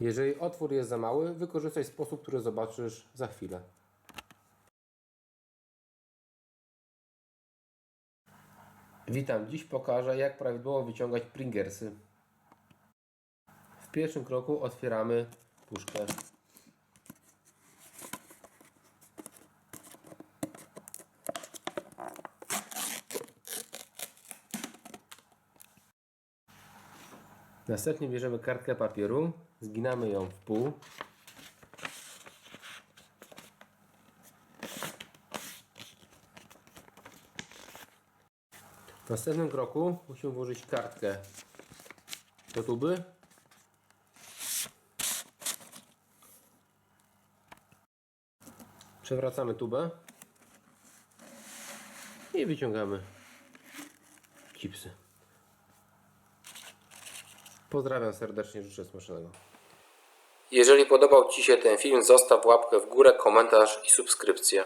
Jeżeli otwór jest za mały, wykorzystaj sposób, który zobaczysz za chwilę. Witam, dziś pokażę jak prawidłowo wyciągać Pringersy. W pierwszym kroku otwieramy puszkę. Następnie bierzemy kartkę papieru, zginamy ją w pół. W następnym kroku musimy włożyć kartkę do tuby. Przewracamy tubę i wyciągamy chipsy. Pozdrawiam serdecznie, życzę smacznego. Jeżeli podobał Ci się ten film, zostaw łapkę w górę, komentarz i subskrypcję.